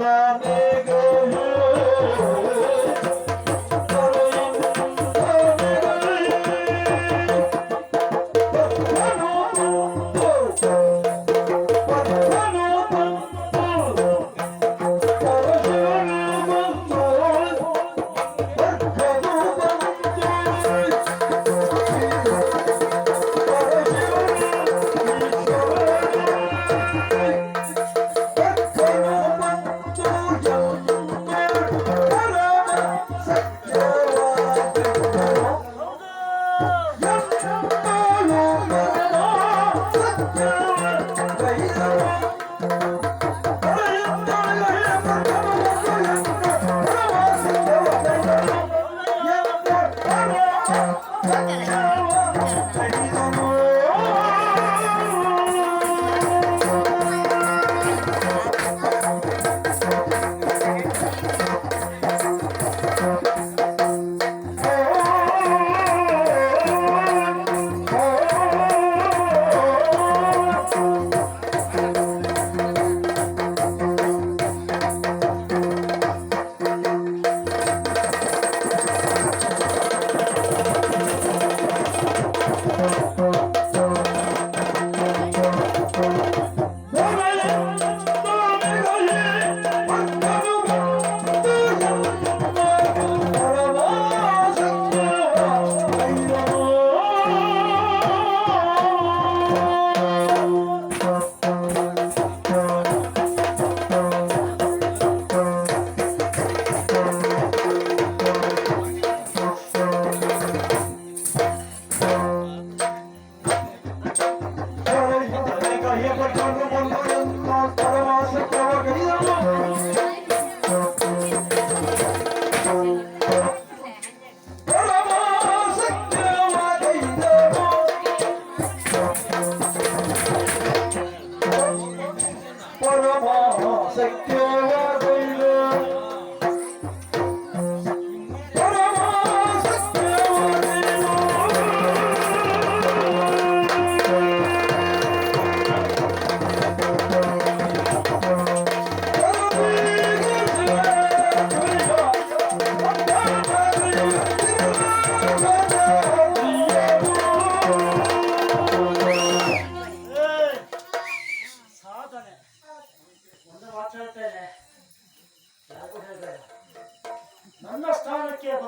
Yeah, nigga.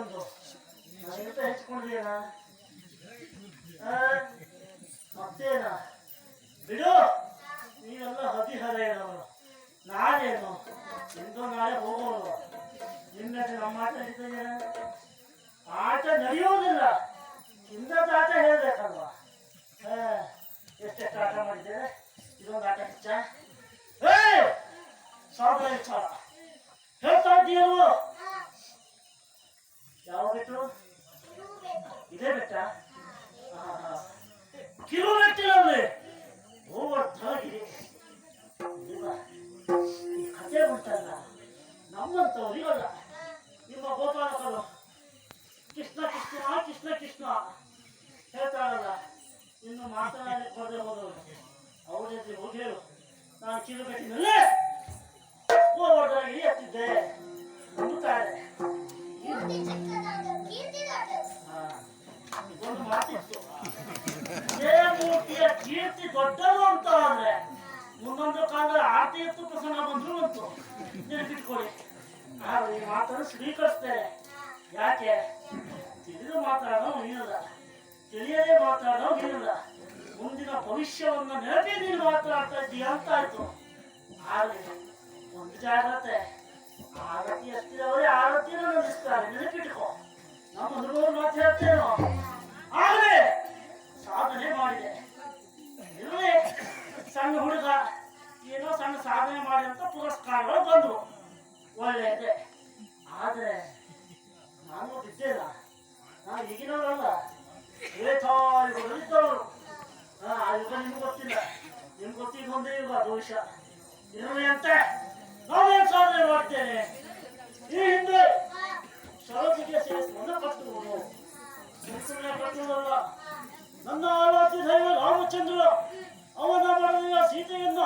ಬಂದು ನನಗಿಂತ ಹೆಚ್ಚಿಕೊಂಡಿದ್ದೀನ ಮತ್ತೇನ? ಬಿಡು. ನೀವೆಲ್ಲ ಹದಿಹರೆಯದವರು. ನಾನೇನು? ಇಂದು ನಾಳೆ ಹೋಗೋರು. ನಿಮ್ಮ ನಮ್ಮ ಆಟ ನಡೀತದೆ ಆಟ ನಡೆಯೋದಿಲ್ಲ ಹಿಂದದ ಆಟ ಹೇಳ್ಬೇಕಲ್ವಾ? ಎಷ್ಟೆಷ್ಟು ಆಟ ಮಾಡಿದ್ದೇವೆ ಇದೊಂದು ಆಟ ಕಿಚ್ಚ ಏ ಸಾವಿರ ವಿಚಾರ ಹೇಳ್ತಾ ಇದ್ದೀಯಲ್ವ? ಯಾವ ಬೆಟ್ಟು? ಇದೇ ಬೆಟ್ಟ. ಕಿರು ಗೋವರ್ಧನಗಿರಿ. ಇಲ್ಲ, ಈ ಕಥೆ ಉಂಟಲ್ಲ ನಮ್ಮಂತವರಿಗಲ್ಲ ನಿಮ್ಮ ಗೋಪಾಲಕರು. ಕೃಷ್ಣ ಕೃಷ್ಣ ಕೃಷ್ಣ ಕೃಷ್ಣ. ಹೇಳ್ತಾರಲ್ಲ ಇನ್ನು ಮಾತನಾಡಲಿಕ್ಕೆ ಹೋದ್ರೆ ಹೋದವರು. ಅವ್ರ ಜೊತೆ ಹೋಗಿ ನಾನು ಬೆಟ್ಟಿನಲ್ಲೇ ಗೋವರ್ಧನಗಿರಿ ಎತ್ತಿದ್ದೆ. ಕೀರ್ತಿ ದೊಡ್ಡದು ಅಂತ ಅಂದ್ರೆ ಮುಂದೊಂದು ಕಾಲದ ಆರತಿ ಎತ್ತು ಪ್ರಸಂಗ ಬಂದ್ರು ಬಂತು ನೆನಪಿಟ್ಕೊಳ್ಳಿ. ನಾವು ಈ ಮಾತನ್ನು ಸ್ವೀಕರಿಸ್ತೇನೆ. ಯಾಕೆ? ತಿಳಿದು ಮಾತಾಡೋ ನೀನಲ್ಲ ತಿಳಿಯದೆ ಮಾತಾಡೋ ನೀನಲ್ಲ ಮುಂದಿನ ಭವಿಷ್ಯವನ್ನ ನೆನಪಿ ನೀನು ಮಾತಾಡ್ತಾ ಇದ್ದೀಯ ಅಂತ ಆಯ್ತು. ಆದ್ರೆ ಒಂದು ಜಾಗ್ರತೆ, ಆರತಿ ಎತ್ತಿದವರೇ ಆರತಿನ ನಿಲ್ಲಿಸ್ತಾರೆ ನೆನಪಿಟ್ಕೋ. ನಮ್ಮ ಹುಡುಗರು ಮಾತು ಹೇಳ್ತೇನೋ. ಆದ್ರೆ ಸಾಧನೆ ಮಾಡಿದೆ. ಇಲ್ಲೇ ಸಣ್ಣ ಹುಡುಗ ಏನೋ ಸಣ್ಣ ಸಾಧನೆ ಮಾಡಿ ಅಂತ ಪುರಸ್ಕಾರಗಳು ಬಂದವು. ಒಳ್ಳೆಯದೇ. ಆದರೆ ನಾನು ಬಿದ್ದಿಲ್ಲ. ನಾನು ಈಗಿನವರಲ್ಲ. ಇದ್ದವರು ಹಾ ಯುಗ ನಿಮ್ಗೆ ಗೊತ್ತಿಲ್ಲ. ನಿಮ್ಗೆ ಗೊತ್ತಿಗೆ ಬಂದೇ ಇಲ್ವಾ ದೋಷ. ಇರಲಿ ಅಂತ ನಾವೇನ್ ಸಾಧನೆ ಮಾಡ್ತೇನೆ? ಈ ಹಿಂದೆ ಸರೋಜಿಗೆ ಸೇರಿಸುವುದು ಕಟ್ಟುವುದು ಸುಮ್ಮನೆ ಕಟ್ಟುವುದಲ್ಲ ನನ್ನ ದೈವ ರಾಮಚಂದ್ರ. ಅವನ ಮಾಡಿದ ಸೀತೆಯನ್ನ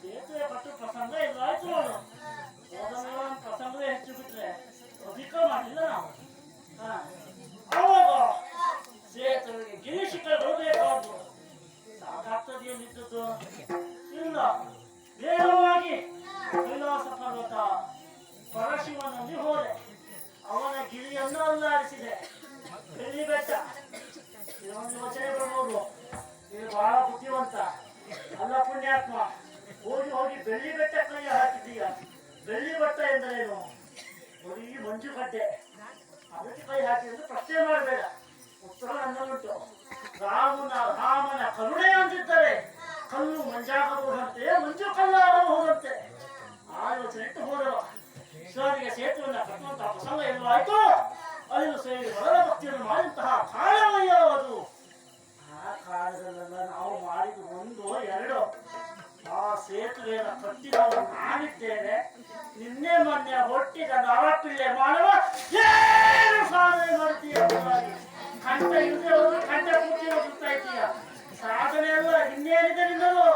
ಸೇತುವೆ ಕಟ್ಟು ಪ್ರಸಂಗ ಇದಾಯ್ತು ಅವನು ಹೋದಮೇಲೆ ಒಂದು ಪ್ರಸಂಗವೇ ಹೆಚ್ಚು ಬಿಟ್ರೆ ಅಧಿಕ ಮಾಡಿಲ್ಲ ನಾವು. ಅವಾಗ ಸೇತುವೆಗೆ ಗಿರಿಶಿಖರಗಳು ಬೇಕಾದ್ರು ಸಾಕಾಗ್ತದೇನಿದ್ದದ್ದು ಇಲ್ಲ ನೇರವಾಗಿ ಕೈಲಾಸ ಪರ್ವತ ಪರಶಿವನಲ್ಲಿ ಹೋದೆ ಅವನ ಗಿರಿಯನ್ನು ಅಲ್ಲಾಡಿಸಿದೆ ಬೆಳ್ಳಿ ಬೆಟ್ಟ ಇದೊಂದು ಯೋಚನೆ ಬರ್ಬೋದು ಇದು ಬಹಳ ಬುದ್ಧಿವಂತ ಅಲ್ಲ ಪುಣ್ಯಾತ್ಮ ಹೋಗಿ ಹೋಗಿ ಬೆಳ್ಳಿ ಬೆಟ್ಟಕ್ಕೆ ಹಾಕಿದ್ದೀಯ ಬೆಳ್ಳಿ ಬೆಟ್ಟ ಎಂದರೇನು ಬರೀ ಮಂಜು ಗಡ್ಡೆ ಅದಕ್ಕೆ ಕೈ ಹಾಕಿದ್ರೆ ಪ್ರಶ್ನೆ ಮಾಡಬೇಡ ಉತ್ತರ ನನ್ನಲ್ಲುಂಟು ರಾಮನ ರಾಮನ ಕರುಣೆ ಅಂದಿದ್ದರೆ ಕಲ್ಲು ಮಂಜಾಗಬಹುದಂತೆ ಮಂಜು ಕಲ್ಲಾಗಬಹುದಂತೆ ಆ ಯೋಚನೆ ಇಟ್ಟು ಹೋದವ ಶಿವನಿಗೆ ಸೇತುವೆಯನ್ನು ಕಟ್ಟುವಂತಹ ಪ್ರಸಂಗ ಎಲ್ಲೋ ಆಯ್ತು ಅಲ್ಲಿಂದ ಸೇರಿ ಹೊರ ಭಕ್ತಿಯನ್ನು ಮಾಡಿದಂತಹ ಕಾಲವಯ್ಯ ಅದು ಆ ಕಾಲದಲ್ಲೆಲ್ಲ ನಾವು ಮಾಡಿದ ಒಂದು, ಎರಡು. ಆ ಸೇತುವೆಯನ್ನು ನಾವು ಮಾಡಿದ್ದೇವೆ ನಿನ್ನೆ ಮೊನ್ನೆ ಹೊಟ್ಟಿದ ನರಪಿಳ್ಳೆ ಮಾಡುವ ಏನು ಸಾಧನೆ ಮಾಡ್ತೀಯ. ಕಂಠ ಇಲ್ಲದೆ ಹೋದ್ರೆ ಕಂಠ ಕೂತಿರೋ ಹೋಗ್ತಾ ಇದ್ದೀಯ. ಸಾಧನೆ ಅಲ್ಲ ಇನ್ನೇನಿದೆ ನಿನ್ನದು?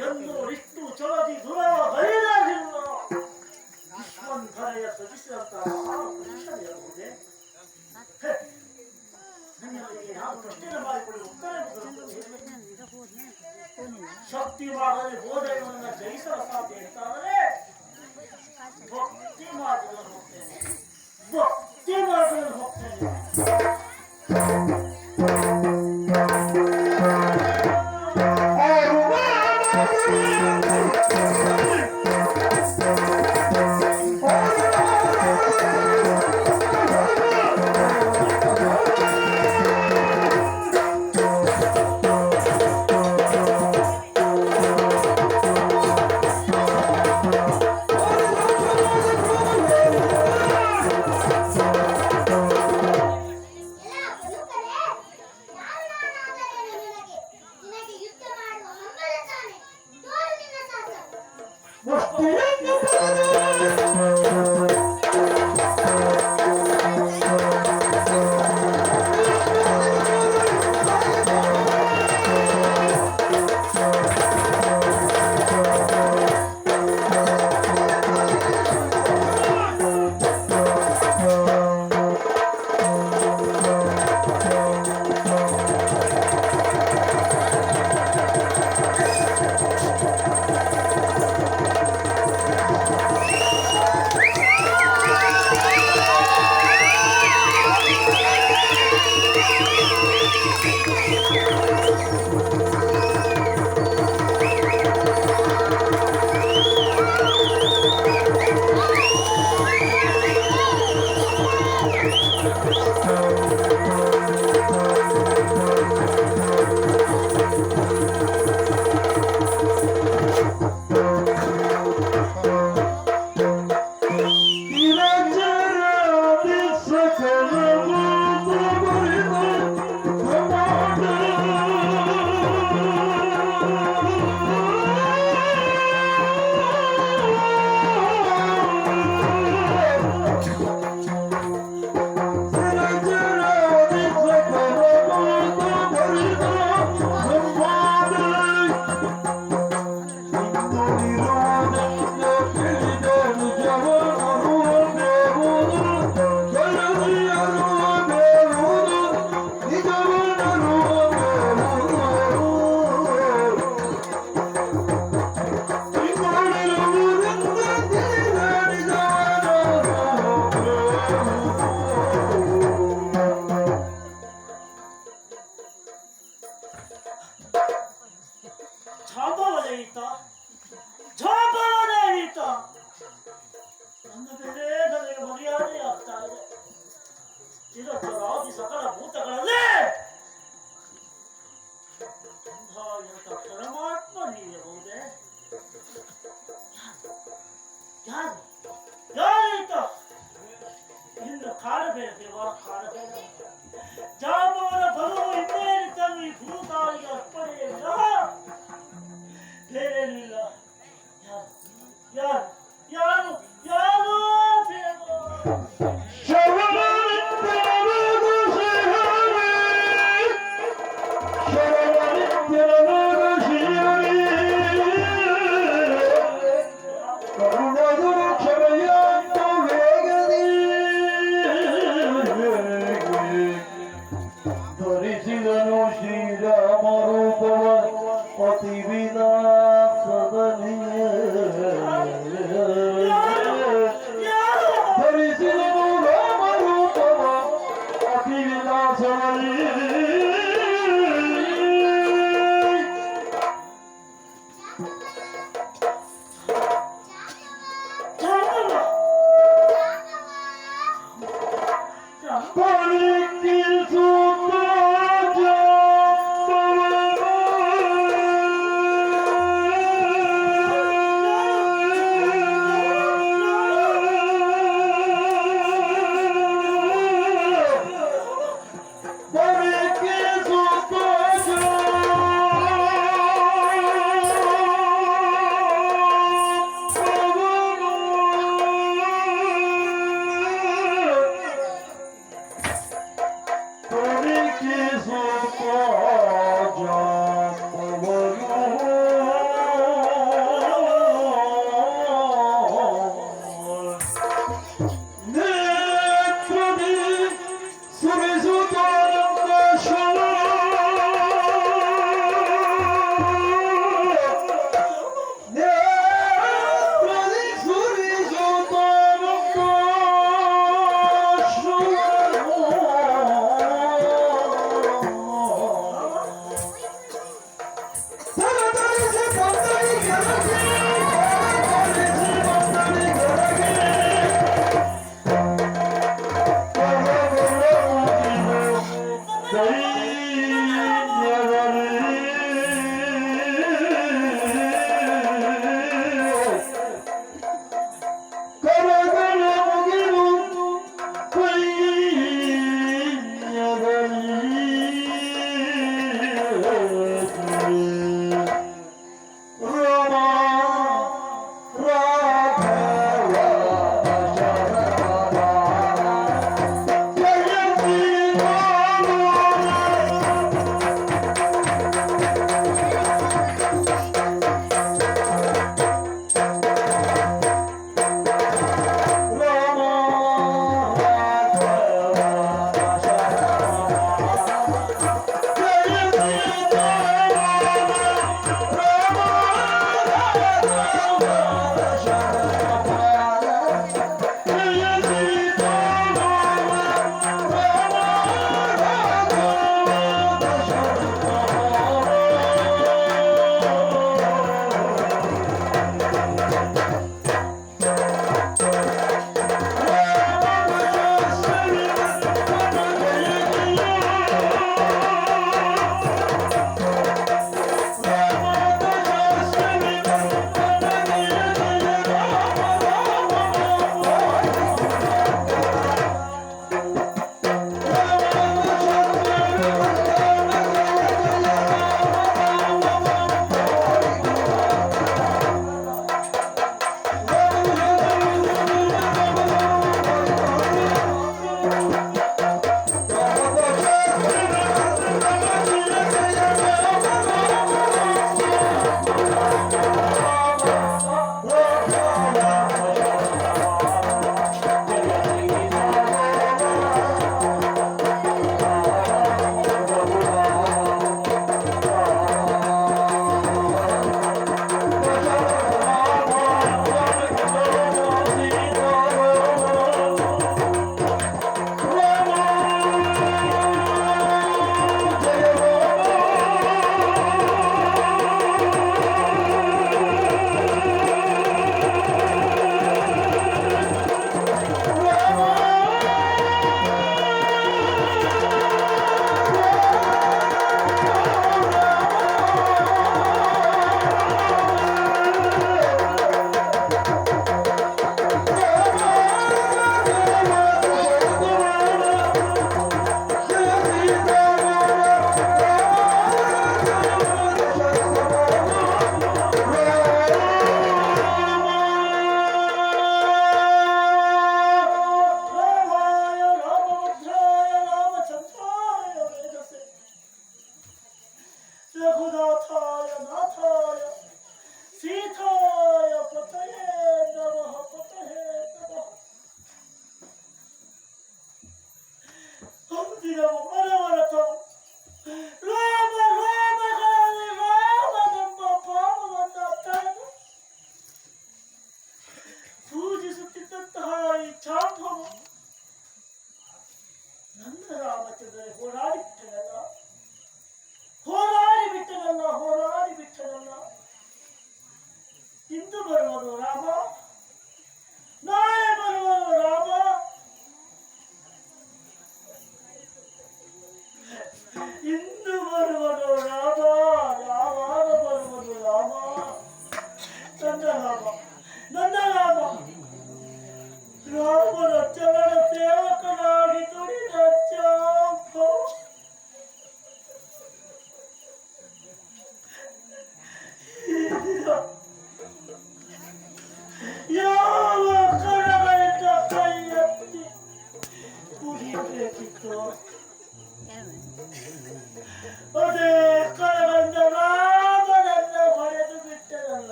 ಎಂದು ಇಷ್ಟು ಚೊಳಗಿ ದೂರ ಬಯಲಾಗಿಲ್ಲ ವಿಶ್ವಂಧರೆಯ ಸವಿಸಿದಂತಹ ಯಾವ ಪ್ರಶ್ನೆ ಶಕ್ತಿ ಮಾಡಲಿ ಹೋದ ಜಯಿಸಲು ಸಾಧ್ಯ ಅಂತ No.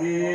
Yeah.